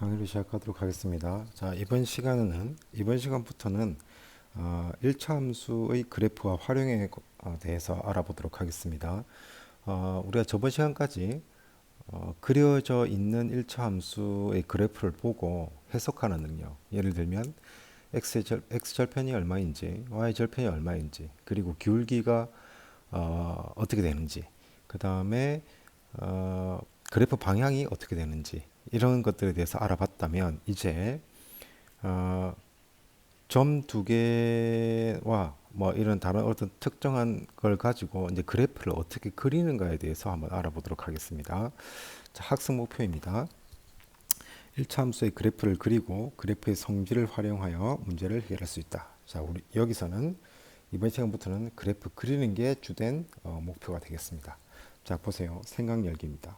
강의를 시작하도록 하겠습니다. 자, 이번 시간은 이번 시간부터는 어, 1차 함수의 그래프와 활용에 어, 대해서 알아보도록 하겠습니다. 어, 우리가 저번 시간까지 어, 그려져 있는 1차 함수의 그래프를 보고 해석하는 능력. 예를 들면 x 절, x 절편이 얼마인지, y 절편이 얼마인지, 그리고 기울기가 어, 어떻게 되는지, 그 다음에 어, 그래프 방향이 어떻게 되는지 이런 것들에 대해서 알아봤다면 이제 어, 점 두 개와 뭐 이런 다른 어떤 특정한 걸 가지고 이제 그래프를 어떻게 그리는가에 대해서 한번 알아보도록 하겠습니다. 자, 학습 목표입니다. 1차 함수의 그래프를 그리고 그래프의 성질을 활용하여 문제를 해결할 수 있다. 자, 우리 여기서는 이번 시간부터는 그래프 그리는 게 주된 어, 목표가 되겠습니다. 자, 보세요. 생각 열기입니다.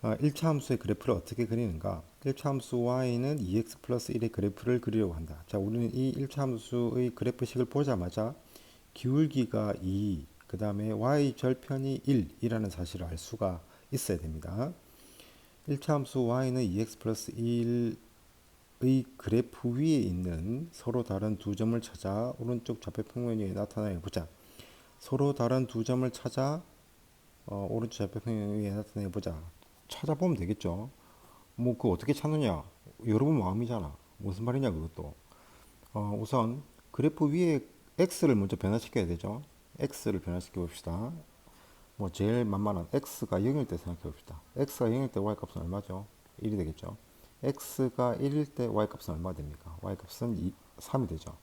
어, 1차 함수의 그래프를 어떻게 그리는가? 1차 함수 y는 2x 플러스 1의 그래프를 그리려고 한다. 자, 우리는 이 1차 함수의 그래프식을 보자마자 기울기가 2, 그 다음에 y 절편이 1이라는 사실을 알 수가 있어야 됩니다. 1차 함수 y는 2x 플러스 1의 그래프 위에 있는 서로 다른 두 점을 찾아 오른쪽 좌표평면 위에 나타내 보자. 서로 다른 두 점을 찾아 어, 오른쪽 좌표평면 위에 나타내 보자. 찾아보면 되겠죠. 뭐 그거 어떻게 찾느냐? 여러분 마음이잖아. 무슨 말이냐 그것도. 어, 우선 그래프 위에 x를 먼저 변화시켜야 되죠. x를 변화시켜 봅시다. 뭐 제일 만만한 x가 0일 때 생각해 봅시다. x가 0일 때 y 값은 얼마죠? 1이 되겠죠. x가 1일 때 y 값은 얼마 됩니까? y 값은 2, 3이 되죠.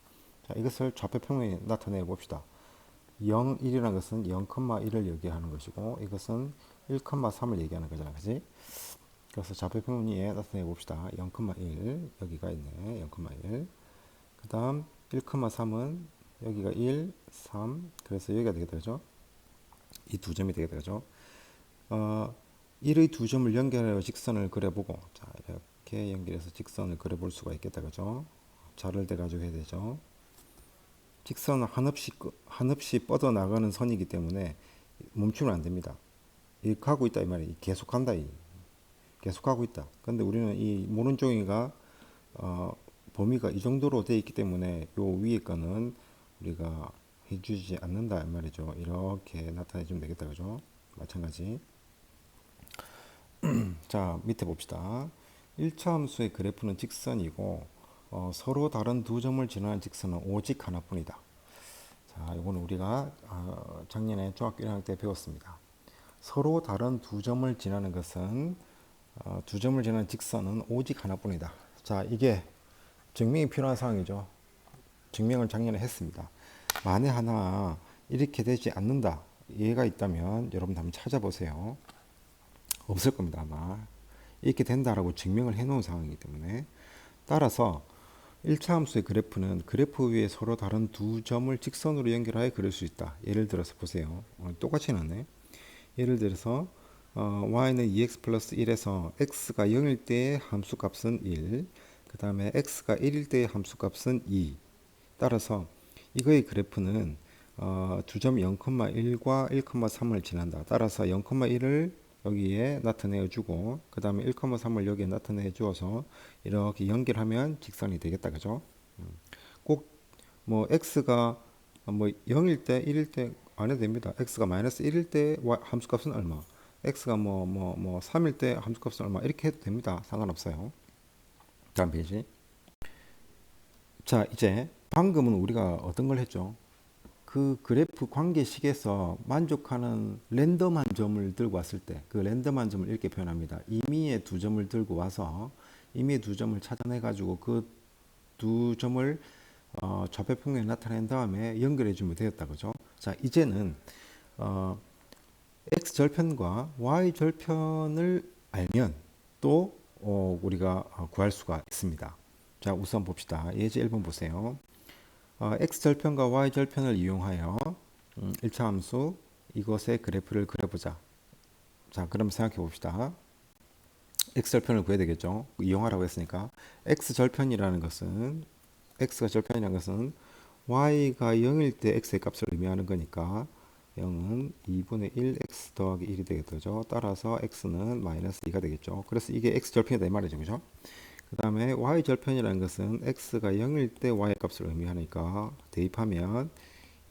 자, 이것을 좌표 평면에 나타내 봅시다. 0, 1이라는 것은 0,1을 얘기하는 것이고 이것은 1,3을 얘기하는 거잖아. 그지? 그래서 좌표 평면에 나타내 봅시다. 0,1 여기가 있네. 0,1. 그 다음 1,3은 여기가 1, 3. 그래서 여기가 되겠다. 그죠? 이 두 점이 되겠다. 그죠? 어, 1의 두 점을 연결하여 직선을 그려보고 자, 이렇게 연결해서 직선을 그려볼 수가 있겠다. 그죠? 자를 대 가지고 해야 되죠. 직선은 한없이 끄- 한없이 뻗어 나가는 선이기 때문에 멈추면 안 됩니다. 이 가고 있다 이 말이 계속 간다 이 계속 가고 있다. 근데 우리는 이 모른종이가 어, 범위가 이 정도로 돼 있기 때문에 요 위에 거는 우리가 해주지 않는다 이 말이죠. 이렇게 나타내 주면 되겠다 그죠? 마찬가지. 자 밑에 봅시다. 1차 함수의 그래프는 직선이고 어, 서로 다른 두 점을 지나는 직선은 오직 하나뿐이다. 자, 이거는 우리가 어, 작년에 중학교 1학년 때 배웠습니다. 서로 다른 두 점을 지나는 것은 어, 두 점을 지나는 직선은 오직 하나뿐이다. 자, 이게 증명이 필요한 상황이죠. 증명을 작년에 했습니다. 만에 하나 이렇게 되지 않는다. 이해가 있다면 여러분 한번 찾아보세요. 없을 겁니다, 아마. 이렇게 된다라고 증명을 해 놓은 상황이기 때문에 따라서 1차 함수의 그래프는 그래프 위에 서로 다른 두 점을 직선으로 연결하여 그릴 수 있다. 예를 들어서 보세요. 어, 똑같이 해놨네. 예를 들어서 어, y는 2x 플러스 1에서 x가 0일 때의 함수 값은 1, 그 다음에 x가 1일 때의 함수 값은 2. 따라서 이거의 그래프는 어, 두 점 0,1과 1,3을 지난다. 따라서 0,1을 여기에 나타내 주고 그 다음에 1,3을 여기에 나타내 주어서 이렇게 연결하면 직선이 되겠다. 그죠? 꼭 뭐 x가 뭐 0일 때 1일 때 안 해도 됩니다. x가 마이너스 1일 때 함수값은 얼마? x가 뭐뭐 뭐 3일 때 함수값은 얼마? 이렇게 해도 됩니다. 상관없어요. 다음 페이지. 자, 이제 방금은 우리가 어떤 걸 했죠? 그 그래프 관계식에서 만족하는 랜덤한 점을 들고 왔을 때 그 랜덤한 점을 이렇게 표현합니다. 임의의 두 점을 들고 와서 임의의 두 점을 찾아내 가지고 그 두 점을 어, 좌표 평면에 나타낸 다음에 연결해 주면 되겠다 그죠? 자, 이제는 어, x 절편과 y 절편을 알면 또 어, 우리가 어, 구할 수가 있습니다. 자, 우선 봅시다. 예제 1번 보세요. 어, x 절편과 y 절편을 이용하여 음, 1차 함수 이것의 그래프를 그려보자. 자, 그럼 생각해 봅시다. x 절편을 구해야 되겠죠. 이용하라고 했으니까 x 절편이라는 것은 x가 절편이라는 것은 y가 0일 때 x의 값을 의미하는 거니까 0은 2분의 1 x 더하기 1이 되겠죠. 따라서 x는 마이너스 2가 되겠죠. 그래서 이게 x 절편이다 이 말이죠. 그죠? 그 다음에 y 절편이라는 것은 x가 0일 때 y 값을 의미하니까 대입하면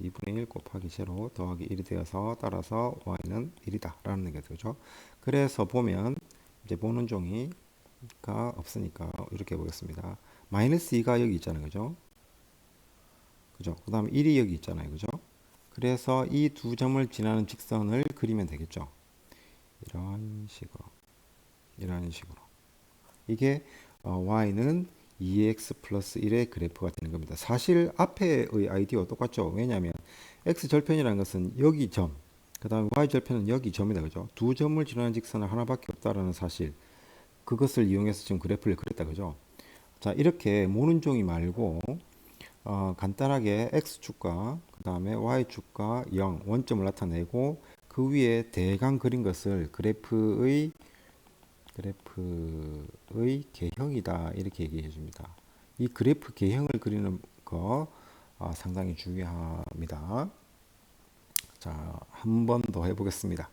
2분의 1 곱하기 0 더하기 1이 되어서 따라서 y는 1이다 라는 게 되죠. 그래서 보면 이제 보는 종이가 없으니까 이렇게 보겠습니다. 마이너스 2가 여기 있잖아요. 그죠? 그죠? 그 다음에 1이 여기 있잖아요. 그죠? 그래서 이 두 점을 지나는 직선을 그리면 되겠죠. 이런 식으로. 이런 식으로. 이게 어, y는 2x 플러스 1의 그래프가 되는 겁니다. 사실 앞에의 아이디어와 똑같죠. 왜냐하면 x 절편이라는 것은 여기 점, 그 다음에 y 절편은 여기 점이다. 그죠? 두 점을 지나는 직선은 하나밖에 없다라는 사실. 그것을 이용해서 지금 그래프를 그렸다. 그죠? 자, 이렇게 모는 종이 말고 어, 간단하게 x축과 그 다음에 y축과 0 원점을 나타내고 그 위에 대강 그린 것을 그래프의 그래프의 개형이다 이렇게 얘기해 줍니다. 이 그래프 개형을 그리는 거 어, 상당히 중요합니다. 자, 한 번 더 해보겠습니다.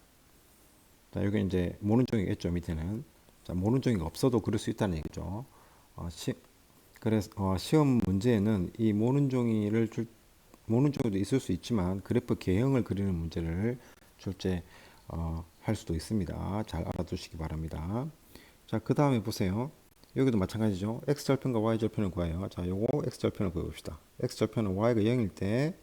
자, 여기 이제 모는 종이겠죠 밑에는. 자, 모는 종이가 없어도 그릴 수 있다는 얘기죠. 어, 시, 그래서 어, 시험 문제에는 이 모는 종이를 줄 모는 종이도 있을 수 있지만 그래프 개형을 그리는 문제를 출제 어, 할 수도 있습니다. 잘 알아두시기 바랍니다. 자, 그 다음에 보세요. 여기도 마찬가지죠. x 절편과 y 절편을 구해요. 자, 요거 x 절편을 구해봅시다. x 절편은 y가 0일 때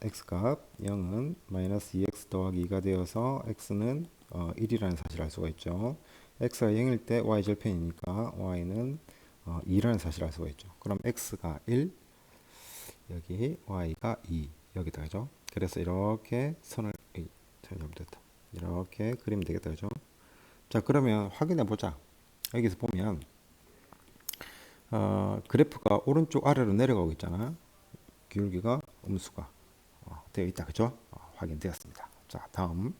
x 값 0은 마이너스 2x 더하기 2가 되어서 x는 어, 1이라는 사실을 알 수가 있죠. x가 0일 때 y 절편이니까 y는 어, 2라는 사실을 알 수가 있죠. 그럼 x가 1, 여기 y가 2 여기다 그죠? 그래서 이렇게 선을 잘못됐다. 이렇게 그리면 되겠다 그죠? 자 그러면 확인해 보자. 여기서 보면 어, 그래프가 오른쪽 아래로 내려가고 있잖아. 기울기가 음수가 어, 되어 있다 그죠? 어, 확인되었습니다. 자 다음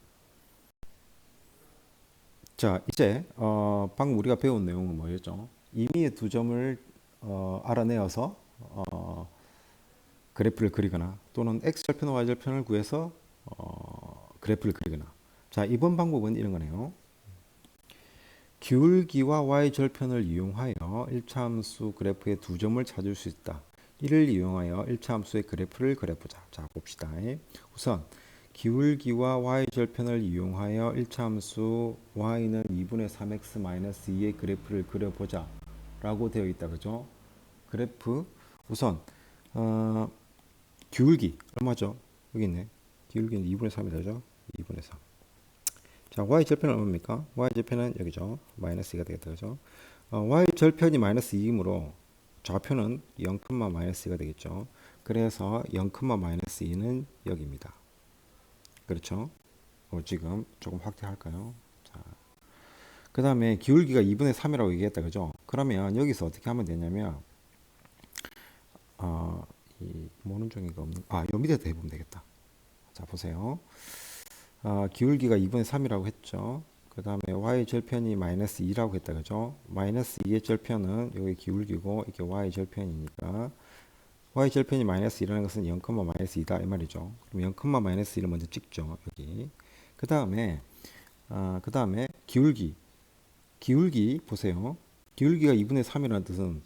자 이제 어, 방금 우리가 배운 내용은 뭐였죠? 임의의 두 점을 어, 알아내어서 어, 그래프를 그리거나 또는 x절편, y절편을 구해서 어, 그래프를 그리거나 자 이번 방법은 이런 거네요. 기울기와 y절편을 이용하여 1차함수 그래프의 두 점을 찾을 수 있다. 이를 이용하여 1차함수의 그래프를 그려보자. 자 봅시다. 우선 기울기와 y절편을 이용하여 1차함수 y는 2분의 3x-2의 그래프를 그려보자. 라고 되어 있다. 그죠? 그래프 우선 어, 기울기 얼마죠? 여기 있네. 기울기는 2분의 3이 되죠? 2분의 3. 자, y 절편은 얼마입니까? y 절편은 여기죠. 마이너스 2가 되겠다. 그죠? 어, y 절편이 마이너스 2이므로 좌표는 0, 마이너스 2가 되겠죠. 그래서 0, 마이너스 2는 여기입니다. 그렇죠? 어, 지금 조금 확대할까요? 자, 그 다음에 기울기가 2분의 3이라고 얘기했다. 그죠? 그러면 여기서 어떻게 하면 되냐면 어, 이 모는 종이가 없는 아, 요 밑에다 해보면 되겠다. 자, 보세요. 어, 기울기가 2분의 3이라고 했죠. 그 다음에 y 절편이 마이너스 2라고 했다. 그죠? 마이너스 2의 절편은 여기 기울기고 이게 y 절편이니까 y 절편이 마이너스 2라는 것은 0, 마이너스 2다 이 말이죠. 그럼 0, 마이너스 2를 먼저 찍죠. 여기. 그 다음에 어, 그 다음에 기울기 기울기 보세요. 기울기가 2분의 3이라는 뜻은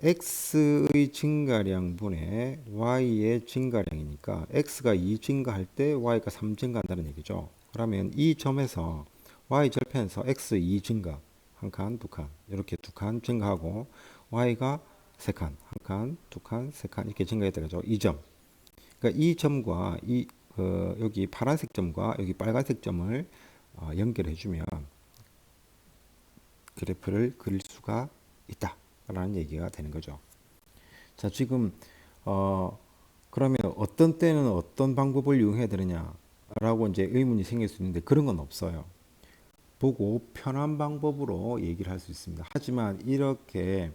x의 증가량분의 y의 증가량이니까 x가 2 증가할 때 y가 3 증가한다는 얘기죠. 그러면 이 점에서 y 절편에서 x 2 증가 한 칸, 두 칸, 이렇게 두 칸 증가하고 y가 세 칸, 한 칸, 두 칸, 세 칸 이렇게 증가했다 그죠? 이 점. 그러니까 이 점과 이 어, 여기 파란색 점과 여기 빨간색 점을 어, 연결해 주면 그래프를 그릴 수가 있다 라는 얘기가 되는 거죠. 자, 지금 어 그러면 어떤 때는 어떤 방법을 이용해야 되느냐라고 이제 의문이 생길 수 있는데 그런 건 없어요. 보고 편한 방법으로 얘기를 할 수 있습니다. 하지만 이렇게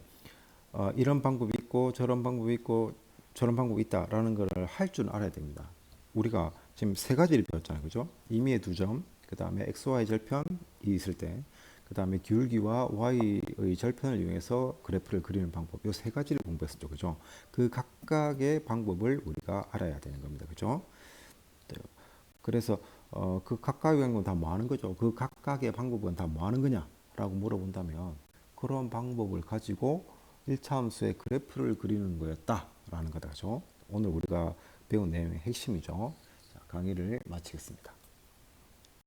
어, 이런 방법이 있고 저런 방법이 있고 저런 방법이 있다라는 것을 할 줄 알아야 됩니다. 우리가 지금 세 가지를 배웠잖아요. 그죠? 임의의 두 점, 그 다음에 XY 절편이 있을 때, 그 다음에 기울기와 y의 절편을 이용해서 그래프를 그리는 방법 이 세 가지를 공부했었죠 그죠 그 각각의 방법을 우리가 알아야 되는 겁니다 그죠 그래서 어, 그 각각의 방법은 다 뭐 하는 거죠? 그 각각의 방법은 다 뭐 하는 거냐 라고 물어본다면 그런 방법을 가지고 일차 함수의 그래프를 그리는 거였다 라는 거다. 그죠? 오늘 우리가 배운 내용의 핵심이죠. 자, 강의를 마치겠습니다.